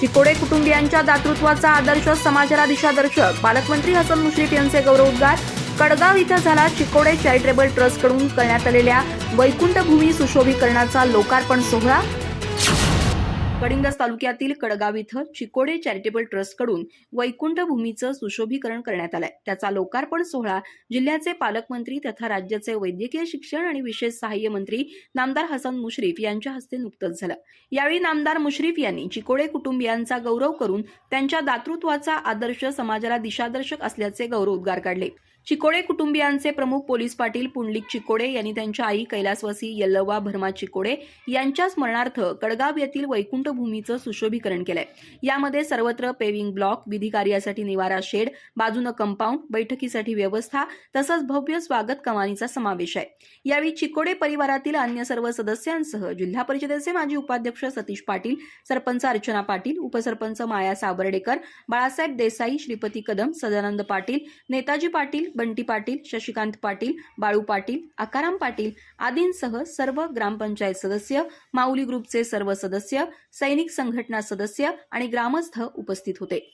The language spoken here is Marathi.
चिकोडे कुटुंबियांच्या दातृत्वाचा आदर्श समाजाला दिशादर्शक पालकमंत्री हसन मुश्रीफ यांचे गौरवोद्गार कडगाव इथं झाला चिकोडे चॅरिटेबल ट्रस्टकडून करण्यात आलेल्या वैकुंठभूमी सुशोभीकरणाचा लोकार्पण सोहळा. कडिंगस तालुक्यातील कडगाव इथं चिकोडे चॅरिटेबल ट्रस्टकडून वैकुंठ भूमीचं सुशोभीकरण करण्यात आलंय. त्याचा लोकार्पण सोहळा जिल्ह्याचे पालकमंत्री तथा राज्याचे वैद्यकीय शिक्षण आणि विशेष सहाय्य मंत्री नामदार हसन मुश्रीफ यांच्या हस्ते नुकतंच झालं. यावेळी नामदार मुश्रीफ यांनी चिकोडे कुटुंबियांचा गौरव करून त्यांच्या दातृत्वाचा आदर्श समाजाला दिशादर्शक असल्याचे गौरवोद्गार काढले. चिकोडे कुटुंबियांचे प्रमुख पोलीस पाटील पुंडलिक चिकोडे यांनी त्यांच्या आई कैलासवासी यल्लवा भरमा चिकोडे यांच्या स्मरणार्थ कडगाव येथील वैकुंठभूमीचं सुशोभीकरण केलंय. यामध्ये सर्वत्र पेविंग ब्लॉक विधी कार्यासाठी निवारा शेड बाजूनं कंपाऊंड बैठकीसाठी व्यवस्था तसंच भव्य स्वागत कमानीचा समावेश आहे. यावेळी चिकोडे परिवारातील अन्य सर्व सदस्यांसह जिल्हा परिषदेचे माजी उपाध्यक्ष सतीश पाटील सरपंच अर्चना पाटील उपसरपंच माया सावर्डेकर बाळासाहेब देसाई श्रीपती कदम सदानंद पाटील नेताजी पाटील बंटी पाटील शशिकांत पाटील बाळू पाटील आकाराम पाटील आदींसह सर्व ग्रामपंचायत सदस्य माऊली ग्रुपचे सर्व सदस्य सैनिक संघटना सदस्य आणि ग्रामस्थ उपस्थित होते.